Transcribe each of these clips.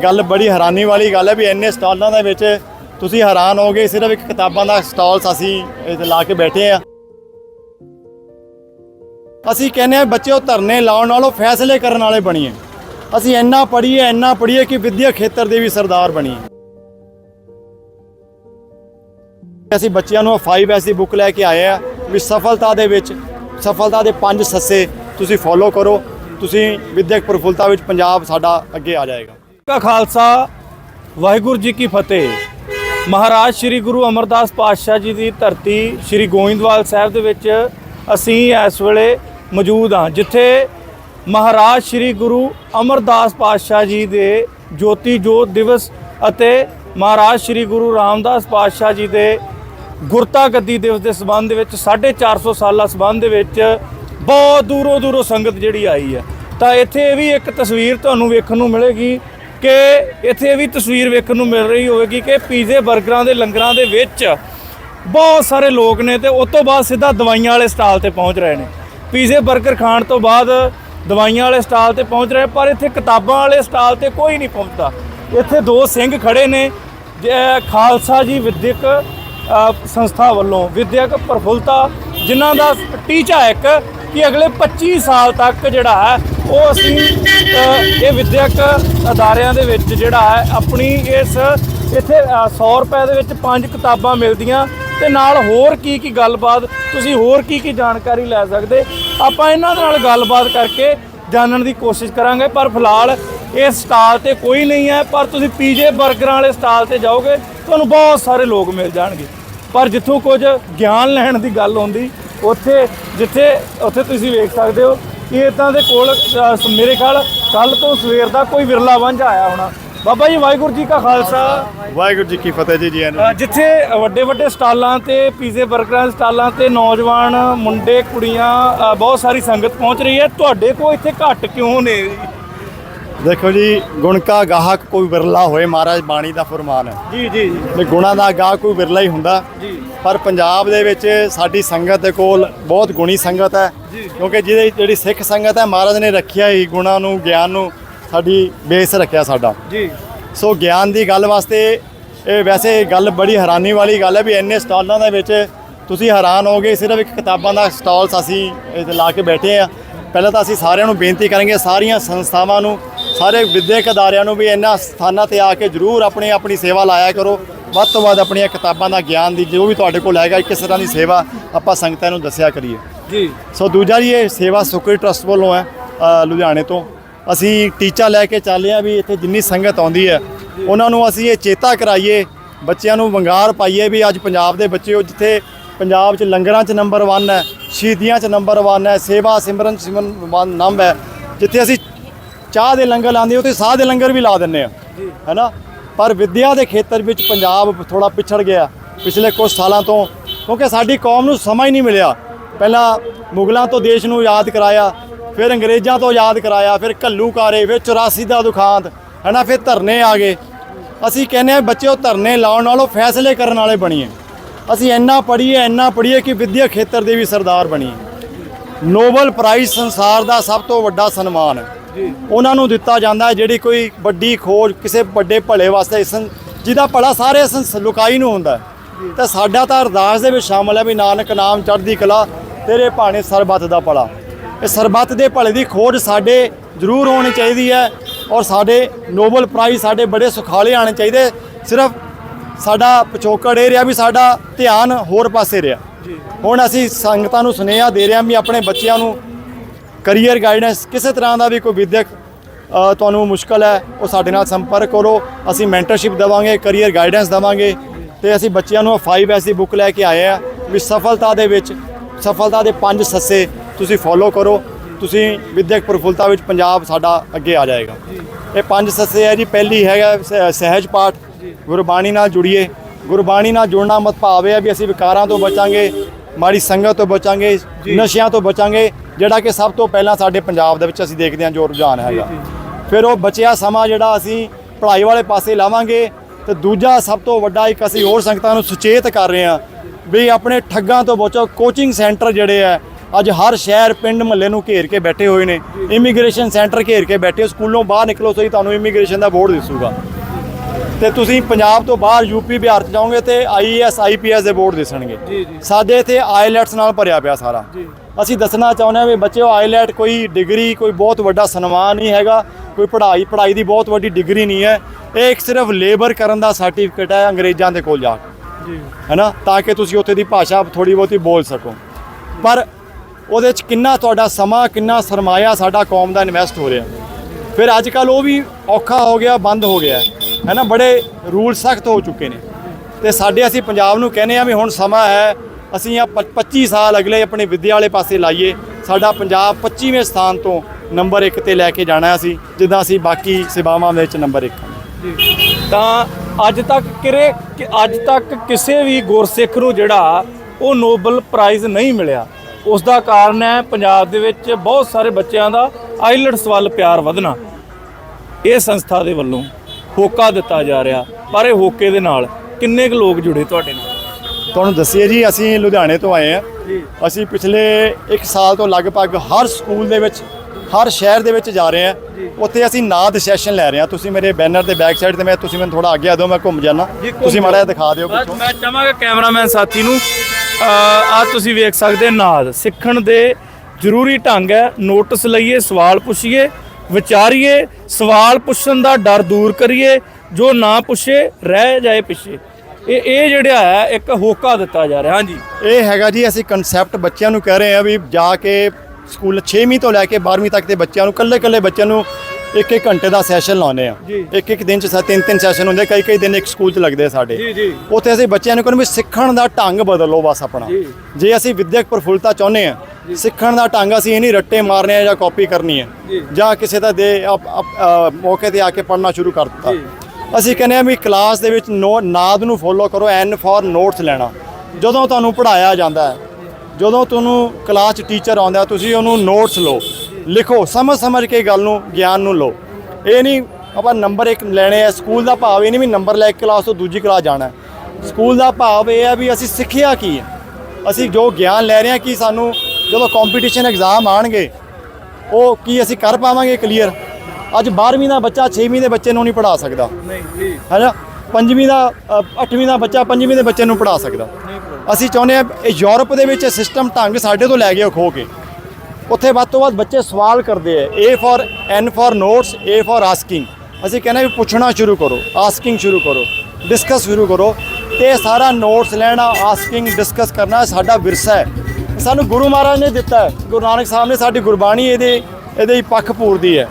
ਗੱਲ ਬੜੀ ਹੈਰਾਨੀ ਵਾਲੀ ਗੱਲ ਹੈ ਵੀ ਇੰਨੇ ਸਟਾਲਾਂ ਦੇ ਵਿੱਚ ਤੁਸੀਂ ਹੈਰਾਨ ਹੋਗੇ ਸਿਰਫ ਇੱਕ ਕਿਤਾਬਾਂ ਦਾ ਸਟਾਲਸ ਅਸੀਂ ਇੱਥੇ ਲਾ ਕੇ ਬੈਠੇ ਆ ਅਸੀਂ ਕਹਿੰਦੇ ਆ ਬੱਚੇ ਉਹ ਧਰਨੇ ਲਾਉਣ ਨਾਲੋਂ ਫੈਸਲੇ ਕਰਨ ਵਾਲੇ ਬਣੀਏ। ਅਸੀਂ ਇੰਨਾ ਪੜ੍ਹੀਏ ਇੰਨਾ ਪੜ੍ਹੀਏ ਕਿ ਵਿਦਿਆ ਖੇਤਰ ਦੇ ਵੀ ਸਰਦਾਰ ਬਣੀਏ। ਅਸੀਂ ਬੱਚਿਆਂ ਨੂੰ 5 ਦੀ ਬੁੱਕ ਲੈ ਕੇ ਆਏ ਆ ਵੀ ਸਫਲਤਾ ਦੇ ਵਿੱਚ, ਸਫਲਤਾ ਦੇ ਪੰਜ ਸੱਸੇ ਤੁਸੀਂ ਫੋਲੋ ਕਰੋ। ਤੁਸੀਂ ਵਿਦਿਅਕ ਪ੍ਰਫੁੱਲਤਾ ਵਿੱਚ ਪੰਜਾਬ ਸਾਡਾ ਅੱਗੇ ਆ ਜਾਏਗਾ। ਕਾ ਖਾਲਸਾ, ਵਾਹਿਗੁਰੂ ਜੀ ਕੀ ਫਤਿਹ। ਮਹਾਰਾਜ ਸ੍ਰੀ ਗੁਰੂ ਅਮਰਦਾਸ ਪਾਤਸ਼ਾਹ ਜੀ ਦੀ ਧਰਤੀ ਸ੍ਰੀ ਗੋਇੰਦਵਾਲ ਸਾਹਿਬ ਦੇ ਵਿੱਚ ਅਸੀਂ ਇਸ ਵੇਲੇ ਮੌਜੂਦ ਹਾਂ, ਜਿੱਥੇ ਮਹਾਰਾਜ ਸ੍ਰੀ ਗੁਰੂ ਅਮਰਦਾਸ ਪਾਤਸ਼ਾਹ ਜੀ ਦੇ ਜੋਤੀ ਜੋਤ ਦਿਵਸ ਅਤੇ ਮਹਾਰਾਜ ਸ੍ਰੀ ਗੁਰੂ ਰਾਮਦਾਸ ਪਾਤਸ਼ਾਹ ਜੀ ਦੇ ਗੁਰਤਾ ਗੱਦੀ ਦਿਵਸ ਦੇ ਸਬੰਧ ਦੇ ਵਿੱਚ 450 ਸਾਲਾ ਸਬੰਧ ਦੇ ਵਿੱਚ ਬਹੁਤ ਦੂਰੋਂ ਦੂਰੋਂ ਸੰਗਤ ਜਿਹੜੀ ਆਈ ਹੈ। ਤਾਂ ਇੱਥੇ ਇਹ ਵੀ ਇੱਕ ਤਸਵੀਰ ਤੁਹਾਨੂੰ ਵੇਖਣ ਨੂੰ ਮਿਲੇਗੀ ਕਿ ਇੱਥੇ ਇਹ ਵੀ ਤਸਵੀਰ ਵੇਖਣ ਨੂੰ ਮਿਲ ਰਹੀ ਹੋਵੇਗੀ ਕਿ ਪੀਜ਼ੇ 버ਗਰਾਂ ਦੇ ਲੰਗਰਾਂ ਦੇ ਵਿੱਚ ਬਹੁਤ ਸਾਰੇ ਲੋਕ ਨੇ ਤੇ ਉਸ ਤੋਂ ਬਾਅਦ ਸਿੱਧਾ ਦਵਾਈਆਂ ਵਾਲੇ ਸਟਾਲ ਤੇ ਪਹੁੰਚ ਰਹੇ ਨੇ। ਪੀਜ਼ੇ 버ਗਰ ਖਾਣ ਤੋਂ ਬਾਅਦ ਦਵਾਈਆਂ ਵਾਲੇ ਸਟਾਲ ਤੇ ਪਹੁੰਚ ਰਹੇ, ਪਰ ਇੱਥੇ ਕਿਤਾਬਾਂ ਵਾਲੇ ਸਟਾਲ ਤੇ ਕੋਈ ਨਹੀਂ ਪਹੁੰਚਦਾ। ਇੱਥੇ ਦੋ ਸਿੰਘ ਖੜੇ ਨੇ ਖਾਲਸਾ ਜੀ ਵਿਦਿਅਕ ਸੰਸਥਾ ਵੱਲੋਂ। ਵਿਦਿਅਕ ਪ੍ਰਫੁੱਲਤਾ, ਜਿਨ੍ਹਾਂ ਦਾ ਟੀਚਾ ਇੱਕ ਕਿ ਅਗਲੇ 25 ਸਾਲ ਤੱਕ ਜਿਹੜਾ ਹੈ ਉਹ ਅਸੀਂ ਇਹ ਵਿਦਿਅਕ ਅਦਾਰਿਆਂ ਦੇ ਵਿੱਚ ਜਿਹੜਾ ਹੈ ਆਪਣੀ ਇਸ ਇੱਥੇ ਅ, 100 ਰੁਪਏ ਦੇ ਵਿੱਚ ਪੰਜ ਕਿਤਾਬਾਂ ਮਿਲਦੀਆਂ। ਤੇ ਨਾਲ ਹੋਰ ਕੀ ਕੀ ਗੱਲਬਾਤ ਤੁਸੀਂ ਹੋਰ ਕੀ ਕੀ ਜਾਣਕਾਰੀ ਲੈ ਸਕਦੇ? ਆਪਾਂ ਇਹਨਾਂ ਦੇ ਨਾਲ ਗੱਲਬਾਤ ਕਰਕੇ ਜਾਣਨ ਦੀ ਕੋਸ਼ਿਸ਼ ਕਰਾਂਗੇ ਪਰ ਫਿਲਹਾਲ ਇਸ ਸਟਾਲ ਤੇ ਕੋਈ ਨਹੀਂ ਹੈ। ਪਰ ਤੁਸੀਂ ਪੀਜੇ 버ਗਰਾਂ ਵਾਲੇ ਸਟਾਲ ਤੇ ਜਾਓਗੇ ਤੁਹਾਨੂੰ ਬਹੁਤ ਸਾਰੇ ਲੋਕ ਮਿਲ ਜਾਣਗੇ। ਪਰ ਜਿੱਥੋਂ ਕੁਝ ਗਿਆਨ ਲੈਣ ਦੀ ਗੱਲ ਹੁੰਦੀ ਉੱਥੇ ਜਿੱਥੇ ਉੱਥੇ ਤੁਸੀਂ ਵੇਖ ਸਕਦੇ ਹੋ ਕਿ ਇਦਾਂ ਦੇ ਕੋਲ ਅ, ਮੇਰੇ ਖਿਆਲ ਕੱਲ ਤੋਂ ਸਵੇਰ ਦਾ ਕੋਈ ਵਿਰਲਾ ਵੰਝ ਆਇਆ ਹੋਣਾ। ਬਾਬਾ ਜੀ ਵਾਹਿਗੁਰੂ ਜੀ ਕਾ ਖਾਲਸਾ। ਵਾਹਿਗੁਰੂ ਜੀ ਕੀ ਫਤਿਹ ਜੀ ਜੀ ਅ, ਜਿੱਥੇ ਵੱਡੇ ਵੱਡੇ ਸਟਾਲਾਂ ਤੇ ਪੀਜ਼ੇ 버ਗਰਾਂ ਦੇ ਸਟਾਲਾਂ ਤੇ ਨੌਜਵਾਨ ਮੁੰਡੇ ਕੁੜੀਆਂ ਅ, ਬਹੁਤ ਸਾਰੀ ਸੰਗਤ ਪਹੁੰਚ ਰਹੀ ਹੈ। ਤੁਹਾਡੇ ਕੋਲ ਇੱਥੇ ਘੱਟ ਕਿਉਂ ਨੇ? ਦੇਖੋ ਜੀ ਗੁਣ ਕਾ ਗਾਹਕ ਕੋਈ ਵਿਰਲਾ ਹੋਏ ਮਹਾਰਾਜ ਬਾਣੀ ਦਾ ਫਰਮਾਨ ਹੈ। ਜੀ ਜੀ ਵੀ ਗੁਣਾ ਦਾ ਗਾਹਕ ਕੋਈ ਵਿਰਲਾ ਹੀ ਹੁੰਦਾ। ਜੀ। ਪਰ ਪੰਜਾਬ ਦੇ ਵਿੱਚ ਸਾਡੀ ਸੰਗਤ ਦੇ ਕੋਲ ਬਹੁਤ ਗੁਣੀ ਸੰਗਤ ਹੈ। ਕਿਉਂਕਿ ਜਿਹਦੀ ਜਿਹੜੀ ਸਿੱਖ ਸੰਗਤ ਹੈ ਮਹਾਰਾਜ ਨੇ ਰੱਖਿਆ ਹੀ ਗੁਣਾ ਨੂੰ ਗਿਆਨ ਨੂੰ ਸਾਡੀ ਬੇਸ ਰੱਖਿਆ ਸਾਡਾ। ਜੀ। ਸੋ ਗਿਆਨ ਦੀ ਗੱਲ ਵਾਸਤੇ ਇਹ ਵੈਸੇ ਗੱਲ ਬੜੀ ਹੈਰਾਨੀ ਵਾਲੀ ਗੱਲ ਹੈ ਵੀ ਇੰਨੇ ਸਟਾਲਾਂ ਦੇ ਵਿੱਚ ਤੁਸੀਂ ਹੈਰਾਨ ਹੋਗੇ ਸਿਰਫ ਇੱਕ ਕਿਤਾਬਾਂ ਦਾ ਸਟਾਲਸ ਅਸੀਂ ਲਾ ਕੇ ਬੈਠੇ ਆ ਪਹਿਲਾਂ ਤਾਂ ਅਸੀਂ ਸਾਰਿਆਂ ਨੂੰ ਬੇਨਤੀ ਕਰਾਂਗੇ ਸਾਰੀਆਂ ਸੰਸਥਾਵਾਂ ਨੂੰ ਸਾਰੇ ਵਿਦਿਅਕ ਅਦਾਰਿਆਂ ਨੂੰ ਵੀ ਇਹਨਾਂ ਸਥਾਨਾਂ ਤੇ ਆ ਕੇ ਜਰੂਰ ਆਪਣੀ ਆਪਣੀ ਸੇਵਾ ਲਾਇਆ ਕਰੋ। ਵੱਧ ਤੋਂ ਵੱਧ ਆਪਣੀਆਂ ਕਿਤਾਬਾਂ ਦਾ ਗਿਆਨ ਦੀ ਜੋ ਵੀ ਤੁਹਾਡੇ ਕੋਲ ਹੈਗਾ ਕਿਸ ਤਰ੍ਹਾਂ ਦੀ ਸੇਵਾ ਆਪਾਂ ਸੰਗਤਾਂ ਨੂੰ ਦੱਸਿਆ ਕਰੀਏ। ਜੀ। ਸੋ ਦੂਜਾ ਜੀ ਇਹ ਸੇਵਾ ਸੁਖਰੀ ਟਰਸਟ ਵੱਲੋਂ ਹੈ ਲੁਧਿਆਣੇ ਤੋਂ। ਅਸੀਂ ਟੀਚਾ ਲੈ ਕੇ ਚੱਲੇ ਆ ਵੀ ਇੱਥੇ ਜਿੰਨੀ ਸੰਗਤ ਆਉਂਦੀ ਹੈ ਉਹਨਾਂ ਨੂੰ ਅਸੀਂ ਇਹ ਚੇਤਾ ਕਰਾਈਏ ਬੱਚਿਆਂ ਨੂੰ ਵੰਗਾਰ ਪਾਈਏ ਵੀ ਅੱਜ ਪੰਜਾਬ ਦੇ ਬੱਚੇ ਉਹ ਜਿੱਥੇ ਪੰਜਾਬ 'ਚ ਲੰਗਰਾਂ 'ਚ ਨੰਬਰ 1 ਹੈ ਸ਼ਹੀਦੀਆਂ 'ਚ ਨੰਬਰ 1 ਹੈ ਸੇਵਾ ਸਿਮਰਨ ਸਿਮਰਨ ਨੰਬ ਹੈ ਜਿੱਥੇ ਅਸੀਂ ਚਾਹ ਦੇ ਲੰਗਰ ਲਾਉਂਦੇ ਉੱਥੇ ਸਾਹ ਦੇ ਲੰਗਰ ਵੀ ਲਾ ਦਿੰਨੇ ਆ। ਹੈਨਾ? ਪਰ ਵਿਦਿਆ ਦੇ ਖੇਤਰ ਵਿੱਚ ਪੰਜਾਬ ਥੋੜਾ ਪਿਛੜ ਗਿਆ। ਪਿਛਲੇ ਕੁਝ ਸਾਲਾਂ ਤੋਂ ਕਿਉਂਕਿ ਸਾਡੀ ਕੌਮ ਨੂੰ ਸਮਾਂ ਹੀ ਨਹੀਂ ਮਿਲਿਆ। ਪਹਿਲਾਂ ਮੁਗਲਾਂ ਤੋਂ ਦੇਸ਼ ਨੂੰ ਆਜ਼ਾਦ ਕਰਾਇਆ ਫਿਰ ਅੰਗਰੇਜ਼ਾਂ ਤੋਂ ਆਜ਼ਾਦ ਕਰਾਇਆ ਫਿਰ ਘੱਲੂਕਾਰੇ ਫਿਰ 84 ਦਾ ਦੁਖਾਂਤ ਹੈਨਾ? ਫਿਰ ਧਰਨੇ ਆ ਗਏ। ਅਸੀਂ ਕਹਿੰਦੇ ਆ ਬੱਚੇ ਉਹ ਧਰਨੇ ਲਾਉਣ ਨਾਲੋਂ ਫੈਸਲੇ ਕਰਨ ਵਾਲੇ ਬਣੀਏ। ਅਸੀਂ ਇੰਨਾ ਪੜ੍ਹੀਏ ਇੰਨਾ ਪੜ੍ਹੀਏ ਕਿ ਵਿਦਿਆ ਖੇਤਰ ਦੇ ਵੀ ਸਰਦਾਰ ਬਣੀਏ। ਨੋਬਲ ਪ੍ਰਾਈਜ਼ ਸੰਸਾਰ ਦਾ ਸਭ ਤੋਂ ਵੱਡਾ ਸਨਮਾਨ ਹੈ। ਉਹਨਾਂ ਨੂੰ ਦਿੱਤਾ ਜਾਂਦਾ ਹੈ ਜਿਹੜੀ ਕੋਈ ਵੱਡੀ ਖੋਜ ਕਿਸੇ ਵੱਡੇ ਭਲੇ ਵਾਸਤੇ ਸੰ- ਜਿਹਦਾ ਭਲਾ ਸਾਰੇ ਸੰਸ ਲੁਕਾਈ ਨੂੰ ਹੁੰਦਾ। ਤੇ ਸਾਡਾ ਤਾਂ ਅਰਦਾਸ ਦੇ ਵਿੱਚ ਸ਼ਾਮਲ ਹੈ ਵੀ ਨਾਨਕ ਨਾਮ ਚੜ੍ਹਦੀ ਕਲਾ ਤੇਰੇ ਭਾਣੇ ਸਰਬੱਤ ਦਾ ਭਲਾ। ਇਹ ਸਰਬੱਤ ਦੇ ਭਲੇ ਦੀ ਖੋਜ ਸਾਡੇ ਜ਼ਰੂਰ ਹੋਣੀ ਚਾਹੀਦੀ ਹੈ ਔਰ ਸਾਡੇ ਨੋਬਲ ਪ੍ਰਾਈਜ਼ ਸਾਡੇ ਬੜੇ ਸੁਖਾਲੇ ਆਣੇ ਚਾਹੀਦੇ। ਸਿਰਫ ਸਾਡਾ ਪਿਛੋਕੜ ਇਹ ਰਿਹਾ ਵੀ ਸਾਡਾ ਧਿਆਨ ਹੋਰ ਪਾਸੇ ਰਿਹਾ। ਹੁਣ ਅਸੀਂ ਸੰਗਤਾਂ ਨੂੰ ਸੁਨੇਹਾ ਦੇ ਰਹੇ ਹਾਂ ਵੀ ਆਪਣੇ ਬੱਚਿਆਂ ਨੂੰ ਕਰੀਅਰ ਗਾਈਡੈਂਸ ਕਿਸੇ ਤਰ੍ਹਾਂ ਦਾ ਵੀ ਕੋਈ ਵਿਦਿਅਕ ਤੁਹਾਨੂੰ ਮੁਸ਼ਕਲ ਹੈ ਉਹ ਸਾਡੇ ਨਾਲ ਸੰਪਰਕ ਕਰੋ। ਅਸੀਂ ਮੈਂਟਰਸ਼ਿਪ ਦੇਵਾਂਗੇ ਕਰੀਅਰ ਗਾਈਡੈਂਸ ਦੇਵਾਂਗੇ। ਤੇ ਅਸੀਂ ਬੱਚਿਆਂ ਨੂੰ 5 ਐਸੀ ਬੁੱਕ ਲੈ ਕੇ ਆਏ ਆ ਵੀ ਸਫਲਤਾ ਦੇ ਵਿੱਚ ਸਫਲਤਾ ਦੇ ਪੰਜ ਸੱਸੇ ਤੁਸੀਂ ਫੋਲੋ ਕਰੋ। ਤੁਸੀਂ ਵਿਦਿਅਕ ਪ੍ਰਫੁੱਲਤਾ ਵਿੱਚ ਪੰਜਾਬ ਸਾਡਾ ਅੱਗੇ ਆ ਜਾਏਗਾ। ਇਹ ਪੰਜ ਸੱਸੇ ਹੈ ਜੀ। ਪਹਿਲੀ ਹੈਗਾ ਸਹਿਜ ਪਾਠ। ਗੁਰਬਾਣੀ ਨਾਲ ਜੁੜੀਏ। ਗੁਰਬਾਣੀ ਨਾਲ ਜੁੜਨਾ ਮਤ ਭਾਵ ਹੈ ਵੀ ਅਸੀਂ ਵਿਕਾਰਾਂ ਤੋਂ ਬਚਾਂਗੇ ਮਾੜੀ ਸੰਗਤ ਤੋਂ ਬਚਾਂਗੇ ਨਸ਼ਿਆਂ ਤੋਂ ਬਚਾਂਗੇ। ਜਿਹੜਾ ਕਿ ਸਭ ਤੋਂ ਪਹਿਲਾਂ ਸਾਡੇ ਪੰਜਾਬ ਦੇ ਵਿੱਚ ਅਸੀਂ ਦੇਖਦੇ ਹਾਂ ਜੋ ਰੁਝਾਨ ਹੈਗਾ। ਫਿਰ ਉਹ ਬਚਿਆ ਸਮਾਂ ਜਿਹੜਾ ਅਸੀਂ ਪੜ੍ਹਾਈ ਵਾਲੇ ਪਾਸੇ ਲਾਵਾਂਗੇ ਤੇ ਦੂਜਾ ਸਭ ਤੋਂ ਵੱਡਾ ਇੱਕ ਅਸੀਂ ਹੋਰ ਸੰਗਤਾਂ ਨੂੰ ਸੁਚੇਤ ਕਰ ਰਹੇ ਹਾਂ ਵੀ ਆਪਣੇ ਠੱਗਾਂ ਤੋਂ ਬਚੋ। ਕੋਚਿੰਗ ਸੈਂਟਰ ਜਿਹੜੇ ਆ ਅੱਜ ਹਰ ਸ਼ਹਿਰ ਪਿੰਡ ਮਹੱਲੇ ਨੂੰ ਘੇਰ ਕੇ ਬੈਠੇ ਹੋਏ ਨੇ। ਇਮੀਗ੍ਰੇਸ਼ਨ ਸੈਂਟਰ ਘੇਰ ਕੇ ਬੈਠੇ ਹੋ। ਸਕੂਲੋਂ ਬਾਹਰ ਨਿਕਲੋ ਸਹੀ ਤੁਹਾਨੂੰ ਇਮੀਗ੍ਰੇਸ਼ਨ ਦਾ ਬੋਰਡ ਦਿਸੂਗਾ। ਤੇ ਤੁਸੀਂ ਪੰਜਾਬ ਤੋਂ ਬਾਹਰ ਯੂਪੀ ਬਿਹਾਰ ਚ ਜਾਓਗੇ ਤੇ ਆਈਏਐਸ ਆਈਪੀਐਸ ਦੇ ਬੋਰਡ ਦਿਸਣਗੇ। ਸਾਡੇ ਇੱਥੇ ਆਈਲੈਟਸ ਨਾਲ ਭਰਿਆ ਪਿਆ ਸਾਰਾ। ਅਸੀਂ ਦੱਸਣਾ ਚਾਹੁੰਦੇ ਹਾਂ ਵੀ ਬੱਚਿਓ ਆਈਲੈਟ ਕੋਈ ਡਿਗਰੀ ਕੋਈ ਬਹੁਤ ਵੱਡਾ ਸਨਮਾਨ ਨਹੀਂ ਹੈਗਾ ਕੋਈ ਪੜ੍ਹਾਈ ਪੜ੍ਹਾਈ ਦੀ ਬਹੁਤ ਵੱਡੀ ਡਿਗਰੀ ਨਹੀਂ ਹੈ। ਇਹ ਇੱਕ ਸਿਰਫ ਲੇਬਰ ਕਰਨ ਦਾ ਸਰਟੀਫਿਕੇਟ ਹੈ ਅੰਗਰੇਜ਼ਾਂ ਦੇ ਕੋਲ ਜਾ ਕੇ। ਜੀ। ਹੈਨਾ? ਤਾਂ ਕਿ ਤੁਸੀਂ ਉੱਥੇ ਦੀ ਭਾਸ਼ਾ ਥੋੜੀ ਬਹੁਤੀ ਬੋਲ ਸਕੋ। ਪਰ ਉਹਦੇ ਚ ਕਿੰਨਾ ਤੁਹਾਡਾ ਸਮਾਂ ਕਿੰਨਾ ਸਰਮਾਇਆ ਸਾਡਾ ਕੌਮ ਦਾ ਇਨਵੈਸਟ ਹੋ ਰਿਹਾ। ਫਿਰ ਅੱਜ ਕੱਲ ਉਹ ਵੀ ਔਖਾ ਹੋ ਗਿਆ ਬੰਦ ਹੋ ਗਿਆ। ਹੈ ਨਾ ਬੜੇ ਰੂਲ ਸਖਤ ਹੋ ਚੁੱਕੇ ਨੇ। ਤੇ ਸਾਡੇ ਅਸੀਂ ਪੰਜਾਬ ਨੂੰ ਕਹਿੰਦੇ ਆ ਵੀ ਹੁਣ ਸਮਾਂ ਹੈ ਅਸੀਂ ਆ 25 ਸਾਲ ਅਗਲੇ ਆਪਣੇ ਵਿੱਦਿਆ ਵਾਲੇ ਪਾਸੇ ਲਾਈਏ, ਸਾਡਾ ਪੰਜਾਬ 25ਵੇਂ ਸਥਾਨ ਤੋਂ ਨੰਬਰ 1 ਤੇ ਲੈ ਕੇ ਜਾਣਾ ਅਸੀਂ, ਜਿੱਦਾਂ ਅਸੀਂ ਬਾਕੀ ਸੇਵਾਵਾਂ ਵਿੱਚ ਨੰਬਰ 1 ਹਾਂ। ਤਾਂ ਅੱਜ ਤੱਕ ਕਿਰੇ ਕਿ ਅੱਜ ਤੱਕ ਕਿਸੇ ਵੀ ਗੁਰਸਿੱਖ ਨੂੰ ਜਿਹੜਾ ਉਹ ਨੋਬਲ ਪ੍ਰਾਈਜ਼ ਨਹੀਂ ਮਿਲਿਆ। ਉਸ ਦਾ ਕਾਰਨ ਹੈ ਪੰਜਾਬ ਦੇ ਵਿੱਚ ਬਹੁਤ ਸਾਰੇ ਬੱਚਿਆਂ ਦਾ ਆਈਲਟਸ ਵੱਲ ਪਿਆਰ ਵਧਣਾ। ਇਹ ਸੰਸਥਾ ਦੇ ਵੱਲੋਂ ਹੋਕਾ ਦਿੱਤਾ ਜਾ ਰਿਹਾ। ਪਰ ਇਹ ਹੋਕੇ ਦੇ ਨਾਲ ਕਿੰਨੇ ਕੁ ਲੋਕ ਜੁੜੇ ਤੁਹਾਡੇ ਨਾਲ? ਤੁਹਾਨੂੰ ਦੱਸੀਏ ਜੀ ਅਸੀਂ ਲੁਧਿਆਣੇ ਤੋਂ ਆਏ ਆ ਅਸੀਂ ਪਿਛਲੇ 1 ਸਾਲ ਤੋਂ ਲਗਭਗ ਹਰ ਸਕੂਲ ਦੇ ਵਿੱਚ ਹਰ ਸ਼ਹਿਰ ਦੇ ਵਿੱਚ ਜਾ ਰਹੇ ਆ ਉੱਥੇ ਅਸੀਂ ਨਾਦ ਸੈਸ਼ਨ ਲੈ ਰਹੇ ਆ ਤੁਸੀਂ ਮੇਰੇ ਬੈਨਰ ਦੇ ਬੈਕ ਸਾਈਡ ਤੇ ਮੈਂ ਤੁਸੀਂ ਮੈਨੂੰ ਥੋੜਾ ਅੱਗੇ ਆ ਦਿਓ ਮੈਂ ਘੁੰਮ ਜਾਣਾ ਤੁਸੀਂ ਮਾੜਾ ਜਿਹਾ। ਦਿਖਾ ਦਿਓ ਮੈਂ ਚਾਹਾਂਗਾ ਕੈਮਰਾਮੈਨ ਸਾਥੀ ਨੂੰ ਆ ਤੁਸੀਂ ਵੇਖ ਸਕਦੇ ਨਾਦ। ਸਿੱਖਣ ਦੇ ਜ਼ਰੂਰੀ ਢੰਗ ਹੈ। ਨੋਟਿਸ ਲਈਏ ਸਵਾਲ ਪੁੱਛੀਏ ਵਿਚਾਰੀਏ ਸਵਾਲ ਪੁੱਛਣ ਦਾ ਡਰ ਦੂਰ ਕਰੀਏ। ਜੋ ਨਾ ਪੁੱਛੇ ਰਹਿ ਜਾਏ ਪਿੱਛੇ। ਇਹ ਇਹ ਜਿਹੜਾ ਹੈ ਇੱਕ ਹੋਕਾ ਦਿੱਤਾ ਜਾ ਰਿਹਾ ਹਾਂਜੀ ਇਹ ਹੈਗਾ ਜੀ ਅਸੀਂ ਕਨਸੈਪਟ ਬੱਚਿਆਂ ਨੂੰ ਕਹਿ ਰਹੇ ਆ ਵੀ ਜਾ ਕੇ ਸਕੂਲ 6ਵੀਂ ਤੋਂ ਲੈ ਕੇ 12ਵੀਂ ਤੱਕ ਦੇ ਬੱਚਿਆਂ ਨੂੰ ਕੱਲੇ ਕੱਲੇ ਬੱਚਿਆਂ ਨੂੰ ਇੱਕ ਇੱਕ ਘੰਟੇ ਦਾ ਸੈਸ਼ਨ ਲਾਉਨੇ ਆ। ਇੱਕ ਇੱਕ ਦਿਨ ਚ ਸਾ ਤਿੰਨ ਤਿੰਨ ਸੈਸ਼ਨ ਹੁੰਦੇ ਕਈ ਕਈ ਦਿਨ ਇੱਕ ਸਕੂਲ ਚ ਲੱਗਦੇ ਆ ਸਾਡੇ ਜੀ, ਜੀ। ਉੱਥੇ ਅਸੀਂ ਬੱਚਿਆਂ ਨੂੰ ਕਹਿੰਦੇ ਵੀ ਸਿੱਖਣ ਦਾ ਢੰਗ ਬਦਲੋ ਬਸ ਆਪਣਾ ਜੀ। ਅਸੀਂ ਵਿਦਿਅਕ ਪ੍ਰਫੁੱਲਤਾ ਚਾਹੁੰਦੇ ਆ ਸਿੱਖਣ ਦਾ ਢੰਗ ਅਸੀਂ ਇਹ ਨਹੀਂ ਰੱਟੇ ਮਾਰਨੇ ਆ ਜਾਂ ਕਾਪੀ ਕਰਨੀ ਹੈ ਜੀ। ਕਿਸੇ ਦਾ ਦੇ ਮੌਕੇ ਤੇ ਆ ਕੇ ਪੜ੍ਹਨਾ ਸ਼ੁਰੂ ਕਰ ਦਿੱਤਾ। ਅਸੀਂ ਕਹਿੰਦੇ ਆ ਵੀ ਕਲਾਸ ਦੇ ਵਿੱਚ ਨੋ ਨਾਦ ਨੂੰ ਫੋਲੋ ਕਰੋ ਐਨ ਫॉर ਨੋਟਸ ਲੈਣਾ। ਜਦੋਂ ਤੁਹਾਨੂੰ ਪੜਾਇਆ ਜਾਂਦਾ ਹੈ, ਜਦੋਂ ਤੁਹਾਨੂੰ ਕਲਾਸ 'ਚ ਟੀਚਰ ਆਉਂਦਾ ਤੁਸੀਂ ਉਹਨੂੰ ਨੋਟਸ ਲਓ, ਲਿਖੋ, ਸਮਝ ਸਮਝ ਕੇ ਗੱਲ ਨੂੰ, ਗਿਆਨ ਨੂੰ ਲਓ। ਇਹ ਨਹੀਂ ਆਪਾਂ ਨੰਬਰ ਇੱਕ ਲੈਣੇ ਆ ਸਕੂਲ ਦਾ ਭਾਵ ਇਹ ਨਹੀਂ ਵੀ ਨੰਬਰ ਲੈ ਕੇ ਕਲਾਸ ਤੋਂ ਦੂਜੀ ਕਲਾਸ ਜਾਣਾ ਸਕੂਲ ਦਾ ਭਾਵ ਇਹ ਹੈ ਵੀ ਅਸੀਂ ਸਿੱਖਿਆ ਕੀ ਹੈ? ਅਸੀਂ ਜੋ ਗਿਆਨ ਲੈ ਰਹੇ ਹਾਂ, ਕਿ ਸਾਨੂੰ ਜਦੋਂ ਕੰਪੀਟੀਸ਼ਨ ਐਗਜ਼ਾਮ ਆਣਗੇ, ਉਹ ਕੀ ਅਸੀਂ ਕਰ ਪਾਵਾਂਗੇ ਕਲੀਅਰ ਅੱਜ 12ਵੀਂ ਦਾ ਬੱਚਾ 6ਵੀਂ ਦੇ ਬੱਚੇ ਨੂੰ ਨਹੀਂ ਪੜਾ ਸਕਦਾ। ਨਹੀਂ ਜੀ। ਹੈਨਾ ਪੰਜਵੀਂ ਦਾ ਅੱਠਵੀਂ ਦਾ ਬੱਚਾ ਪੰਜਵੀਂ ਦੇ ਬੱਚੇ ਨੂੰ ਪੜਾ ਸਕਦਾ। ਅਸੀਂ ਚਾਹੁੰਦੇ ਆ ਇਹ ਯੂਰਪ ਦੇ ਵਿੱਚ ਸਿਸਟਮ ਢੰਗ ਸਾਡੇ ਤੋਂ ਲੈ ਗਏ ਖੋ ਕੇ। ਉੱਥੇ ਵੱਧ ਤੋਂ ਵੱਧ ਬੱਚੇ ਸਵਾਲ ਕਰਦੇ ਆ A for N for notes A for asking ਅਸੀਂ ਕਹਿੰਦੇ ਵੀ ਪੁੱਛਣਾ ਸ਼ੁਰੂ ਕਰੋ ਆਸਕਿੰਗ ਸ਼ੁਰੂ ਕਰੋ ਡਿਸਕਸ ਸ਼ੁਰੂ ਕਰੋ। ਤੇ ਸਾਰਾ ਨੋਟਸ ਲੈਣਾ ਆਸਕਿੰਗ ਡਿਸਕਸ ਕਰਨਾ ਸਾਡਾ ਵਿਰਸਾ ਹੈ। ਸਾਨੂੰ ਗੁਰੂ ਮਹਾਰਾਜ ਨੇ ਦਿੱਤਾ ਹੈ। ਗੁਰੂ ਨਾਨਕ ਸਾਹਿਬ ਨੇ ਸਾਡੀ ਗੁਰਬਾਣੀ ਇਹਦੇ ਇਹਦੇ ਪੱਖ ਪੂਰਦੀ ਹੈ।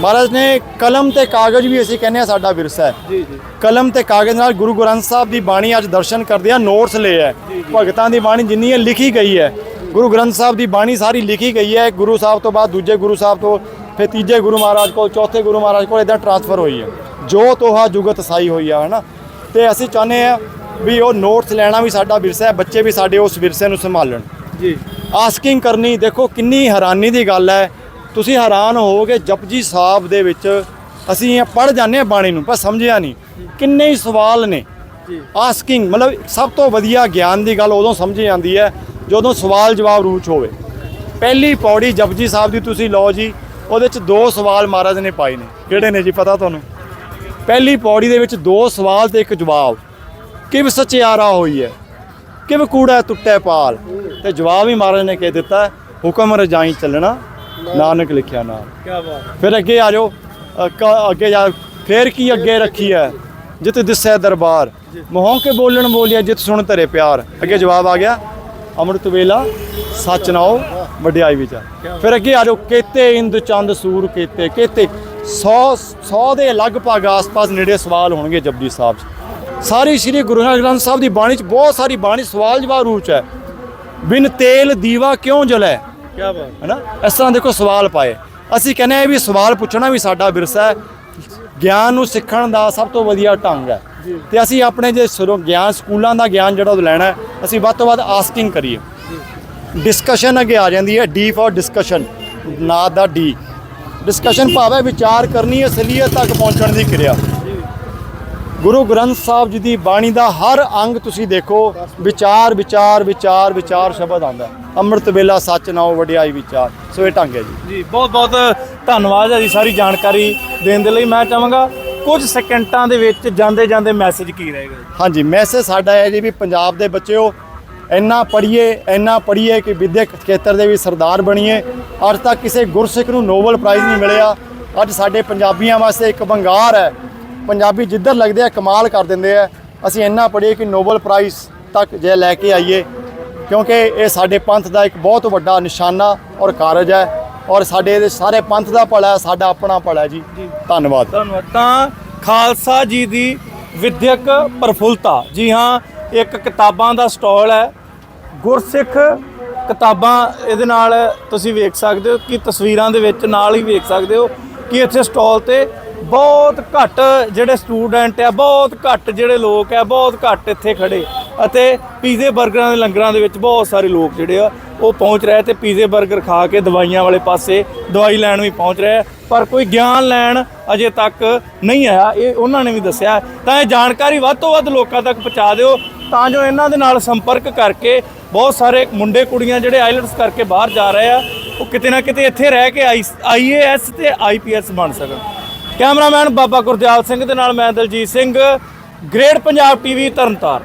ਮਹਾਰਾਜ ਨੇ ਕਲਮ ਤੇ ਕਾਗਜ਼ ਵੀ ਅਸੀਂ ਕਹਿੰਦੇ ਆ ਸਾਡਾ ਵਿਰਸਾ ਹੈ। ਜੀ ਜੀ। ਕਲਮ ਤੇ ਕਾਗਜ਼ ਨਾਲ ਗੁਰੂ ਗ੍ਰੰਥ ਸਾਹਿਬ ਦੀ ਬਾਣੀ ਅੱਜ ਦਰਸ਼ਨ ਕਰਦੇ ਆ ਨੋਟਸ ਲਏ ਹੈ। ਭਗਤਾਂ ਦੀ ਬਾਣੀ ਜਿੰਨੀ ਹੈ ਲਿਖੀ ਗਈ ਹੈ। ਗੁਰੂ ਗ੍ਰੰਥ ਸਾਹਿਬ ਦੀ ਬਾਣੀ ਸਾਰੀ ਲਿਖੀ ਗਈ ਹੈ। ਗੁਰੂ ਸਾਹਿਬ ਤੋਂ ਬਾਅਦ ਦੂਜੇ ਗੁਰੂ ਸਾਹਿਬ ਤੋਂ ਫਿਰ ਤੀਜੇ ਗੁਰੂ ਮਹਾਰਾਜ ਕੋਲ ਚੌਥੇ ਗੁਰੂ ਮਹਾਰਾਜ ਕੋਲ ਇਦਾਂ ਟਰਾਂਸਫਰ ਹੋਈ ਹੈ। ਜੋ ਤੋਹਾ ਜੁਗਤ ਸਾਈ ਹੋਈ ਆ ਹਨਾ। ਤੇ ਅਸੀਂ ਚਾਹੁੰਦੇ ਆ ਵੀ ਉਹ ਨੋਟਸ ਲੈਣਾ ਵੀ ਸਾਡਾ ਵਿਰਸਾ ਹੈ ਬੱਚੇ ਵੀ ਸਾਡੇ ਉਸ ਵਿਰਸੇ ਨੂੰ ਸੰਭਾਲਣ। ਜੀ। ਆਸਕਿੰਗ ਕਰਨੀ ਦੇਖੋ ਕਿੰਨੀ ਹੈਰਾਨੀ ਦੀ ਗੱਲ ਹੈ। ਤੁਸੀਂ ਹੈਰਾਨ ਹੋਵੋਗੇ ਜਪਜੀ ਸਾਹਿਬ ਦੇ ਵਿੱਚ ਅਸੀਂ ਪੜ ਜਾਂਦੇ ਹਾਂ ਬਾਣੀ ਨੂੰ ਪਰ ਸਮਝਿਆ ਨਹੀਂ। ਕਿੰਨੇ ਹੀ ਸਵਾਲ ਨੇ। ਆਸਕਿੰਗ ਮਤਲਬ ਸਭ ਤੋਂ ਵਧੀਆ ਗਿਆਨ ਦੀ ਗੱਲ ਉਦੋਂ ਸਮਝੀ ਜਾਂਦੀ ਹੈ ਜਦੋਂ ਸਵਾਲ ਜਵਾਬ ਰੂਚ ਹੋਵੇ। ਪਹਿਲੀ ਪੌੜੀ ਜਪਜੀ ਸਾਹਿਬ ਦੀ ਤੁਸੀਂ ਲਓ ਜੀ ਉਹਦੇ ਚ ਦੋ ਸਵਾਲ ਮਹਾਰਾਜ ਨੇ ਪਾਏ ਨੇ। ਕਿਹੜੇ ਨੇ ਜੀ ਪਤਾ ਤੁਹਾਨੂੰ? ਪਹਿਲੀ ਪੌੜੀ ਦੇ ਵਿੱਚ ਦੋ ਸਵਾਲ ਤੇ ਇੱਕ ਜਵਾਬ। ਕਿਵ ਸਚਿਆਰਾ ਹੋਈ ਹੈ ਕਿਵ ਕੂੜਾ ਟੁੱਟੇ ਪਾਲ। ਤੇ ਜਵਾਬ ਹੀ ਮਹਾਰਾਜ ਨੇ ਕਹਿ ਦਿੱਤਾ ਹੁਕਮ ਰਜਾਈ ਚੱਲਣਾ। ਨਾਨਕ ਲਿਖਿਆ ਨਾਮ। ਕੀ ਬਾਤ ਫਿਰ ਅੱਗੇ ਆ ਜਾਓ। ਅ, ਅੱਗੇ ਜਾ ਫੇਰ ਕੀ ਅੱਗੇ ਰੱਖੀ ਹੈ? ਜਿਤ ਦਿਸੈ ਦਰਬਾਰ। ਮੋਹ ਕੇ ਬੋਲਣ ਬੋਲਿਆ ਜਿਤ ਸੁਣ ਤੇਰੇ ਪਿਆਰ। ਅੱਗੇ ਜਵਾਬ ਆ ਗਿਆ ਅੰਮ੍ਰਿਤ ਵੇਲਾ ਸੱਚ ਨਾਓ ਵਡਿਆਈ ਵਿਚਾਰ ਫਿਰ ਅੱਗੇ ਆ ਜਾਓ ਕੇਤੇ ਇੰਦ ਚੰਦ ਸੂਰ ਕੇਤੇ ਕੇਤੇ। 100 100 ਦੇ ਲਗਭਗ ਆਸ-ਪਾਸ ਨੇੜੇ ਸਵਾਲ ਹੋਣਗੇ ਜਪਜੀ ਸਾਹਿਬ 'ਚ। ਸਾਰੀ ਸ੍ਰੀ ਗੁਰੂ ਗ੍ਰੰਥ ਸਾਹਿਬ ਦੀ ਬਾਣੀ 'ਚ ਬਹੁਤ ਸਾਰੀ ਬਾਣੀ ਸਵਾਲ ਜਵਾਬ ਰੂਚ ਹੈ। ਬਿਨ ਤੇਲ ਦੀਵਾ ਕਿਉਂ ਜਲੇ? ਕੀ ਬਾਤ। ਹੈਨਾ? ਇਸ ਤਰ੍ਹਾਂ ਦੇਖੋ ਸਵਾਲ ਪਾਏ। ਅਸੀਂ ਕਹਿੰਦੇ ਆ ਵੀ ਸਵਾਲ ਪੁੱਛਣਾ ਵੀ ਸਾਡਾ ਵਿਰਸਾ ਹੈ। ਗਿਆਨ ਨੂੰ ਸਿੱਖਣ ਦਾ ਸਭ ਤੋਂ ਵਧੀਆ ਢੰਗ ਹੈ। ਤੇ ਅਸੀਂ ਆਪਣੇ ਜੇ ਸਰੋਂ ਗਿਆਨ ਸਕੂਲਾਂ ਦਾ ਗਿਆਨ ਜਿਹੜਾ ਉਹ ਲੈਣਾ ਹੈ, ਅਸੀਂ ਵੱਧ ਤੋਂ ਵੱਧ ਆਸਕਿੰਗ ਕਰੀਏ। ਡਿਸਕਸ਼ਨ ਅੱਗੇ ਆ ਜਾਂਦੀ ਹੈ। ਡੀ ਫॉर ਡਿਸਕਸ਼ਨ ਨਾਦ ਦਾ ਡੀ ਡਿਸਕਸ਼ਨ ਭਾਵ ਹੈ ਵਿਚਾਰ ਕਰਨੀ ਅਸਲੀਅਤ ਤੱਕ ਪਹੁੰਚਣ ਦੀ ਕਿਰਿਆ। ਗੁਰੂ ਗ੍ਰੰਥ ਸਾਹਿਬ ਜੀ ਦੀ ਬਾਣੀ ਦਾ ਹਰ ਅੰਗ ਤੁਸੀਂ ਦੇਖੋ ਵਿਚਾਰ ਵਿਚਾਰ ਵਿਚਾਰ ਵਿਚਾਰ ਸ਼ਬਦ ਆਉਂਦਾ। ਅੰਮ੍ਰਿਤ ਵੇਲਾ ਸੱਚ ਨਾਉ ਵਡਿਆਈ ਵਿਚਾਰ। ਸੋ ਇਹ ਢੰਗ ਹੈ ਜੀ। ਜੀ ਬਹੁਤ ਬਹੁਤ ਧੰਨਵਾਦ ਹੈ ਜੀ ਸਾਰੀ ਜਾਣਕਾਰੀ ਦੇਣ ਦੇ ਲਈ। ਮੈਂ ਚਾਹਾਂਗਾ ਕੁਝ ਸੈਕਿੰਡਾਂ ਦੇ ਵਿੱਚ ਜਾਂਦੇ ਜਾਂਦੇ ਮੈਸੇਜ ਕੀ ਰਹੇਗਾ? ਹਾਂਜੀ ਮੈਸੇਜ ਸਾਡਾ ਹੈ ਜੀ ਵੀ ਪੰਜਾਬ ਦੇ ਬੱਚਿਓ ਇੰਨਾ ਪੜ੍ਹੀਏ ਇੰਨਾ ਪੜ੍ਹੀਏ ਕਿ ਵਿਦਿਅਕ ਖੇਤਰ ਦੇ ਵੀ ਸਰਦਾਰ ਬਣੀਏ। ਅੱਜ ਤੱਕ ਕਿਸੇ ਗੁਰਸਿੱਖ ਨੂੰ ਨੋਬਲ ਪ੍ਰਾਈਜ਼ ਨਹੀਂ ਮਿਲਿਆ। ਅੱਜ ਸਾਡੇ ਪੰਜਾਬੀਆਂ ਵਾਸਤੇ ਇੱਕ ਵੰਗਾਰ ਹੈ। ਪੰਜਾਬੀ ਜਿੱਧਰ ਲੱਗਦੇ ਆ ਕਮਾਲ ਕਰ ਦਿੰਦੇ ਆ। ਅਸੀਂ ਇੰਨਾ ਪੜ੍ਹੀਏ ਕਿ ਨੋਬਲ ਪ੍ਰਾਈਜ਼ ਤੱਕ ਜੇ ਲੈ ਕੇ ਆਈਏ ਕਿਉਂਕਿ ਇਹ ਸਾਡੇ ਪੰਥ ਦਾ ਇੱਕ ਬਹੁਤ ਵੱਡਾ ਨਿਸ਼ਾਨਾ ਔਰ ਕਾਰਜ ਹੈ ਔਰ ਸਾਡੇ ਇਹਦੇ ਸਾਰੇ ਪੰਥ ਦਾ ਭਲਾ ਸਾਡਾ ਆਪਣਾ ਭਲਾ ਜੀ। ਧੰਨਵਾਦ। ਧੰਨਵਾਦ। ਤਾਂ ਖਾਲਸਾ ਜੀ ਦੀ ਵਿਦਿਅਕ ਪ੍ਰਫੁੱਲਤਾ। ਜੀ ਹਾਂ ਇੱਕ ਕਿਤਾਬਾਂ ਦਾ ਸਟਾਲ ਹੈ। ਗੁਰਸਿੱਖ ਕਿਤਾਬਾਂ ਇਹਦੇ ਨਾਲ ਤੁਸੀਂ ਵੇਖ ਸਕਦੇ ਹੋ ਕਿ ਤਸਵੀਰਾਂ ਦੇ ਵਿੱਚ ਨਾਲ ਹੀ ਵੇਖ ਸਕਦੇ ਹੋ ਕਿ ਇੱਥੇ ਸਟਾਲ ਤੇ ਬਹੁਤ ਘੱਟ ਜਿਹੜੇ ਸਟੂਡੈਂਟ ਆ, ਬਹੁਤ ਘੱਟ ਜਿਹੜੇ ਲੋਕ ਆ, ਬਹੁਤ ਘੱਟ ਇੱਥੇ ਖੜੇ। ਅਤੇ ਪੀਜ਼ੇ 버ਗਰਾਂ ਦੇ ਲੰਗਰਾਂ ਦੇ ਵਿੱਚ ਬਹੁਤ ਸਾਰੇ ਲੋਕ ਜਿਹੜੇ ਆ, ਉਹ ਪਹੁੰਚ ਰਹੇ ਤੇ ਪੀਜ਼ੇ 버ਗਰ ਖਾ ਕੇ ਦਵਾਈਆਂ ਵਾਲੇ ਪਾਸੇ ਦਵਾਈ ਲੈਣ ਵੀ ਪਹੁੰਚ ਰਹੇ ਆ। ਪਰ ਕੋਈ ਗਿਆਨ ਲੈਣ ਅਜੇ ਤੱਕ ਨਹੀਂ ਆਇਆ, ਇਹ ਉਹਨਾਂ ਨੇ ਵੀ ਦੱਸਿਆ। ਤਾਂ ਇਹ ਜਾਣਕਾਰੀ ਵੱਧ ਤੋਂ ਵੱਧ ਲੋਕਾਂ ਤੱਕ ਪਹੁੰਚਾ ਦਿਓ, ਤਾਂ ਜੋ ਇਹਨਾਂ ਦੇ ਨਾਲ ਸੰਪਰਕ ਕਰਕੇ ਬਹੁਤ ਸਾਰੇ ਮੁੰਡੇ ਕੁੜੀਆਂ ਜਿਹੜੇ ਆਈਲਟਸ ਕਰਕੇ ਬਾਹਰ ਜਾ ਰਹੇ ਆ, ਉਹ ਕਿਤੇ ਨਾ ਕਿਤੇ ਇੱਥੇ ਰਹਿ ਕੇ ਆਈਏਐਸ ਤੇ ਆਈਪੀਐਸ ਬਣ ਸਕਣ। ਕੈਮਰਾਮੈਨ ਬਾਬਾ ਗੁਰਦਿਆਲ ਸਿੰਘ ਦੇ ਨਾਲ ਮੈਂ ਦਲਜੀਤ ਸਿੰਘ ਗ੍ਰੇਟ ਪੰਜਾਬ ਟੀਵੀ ਤਰਨਤਾਰਨ।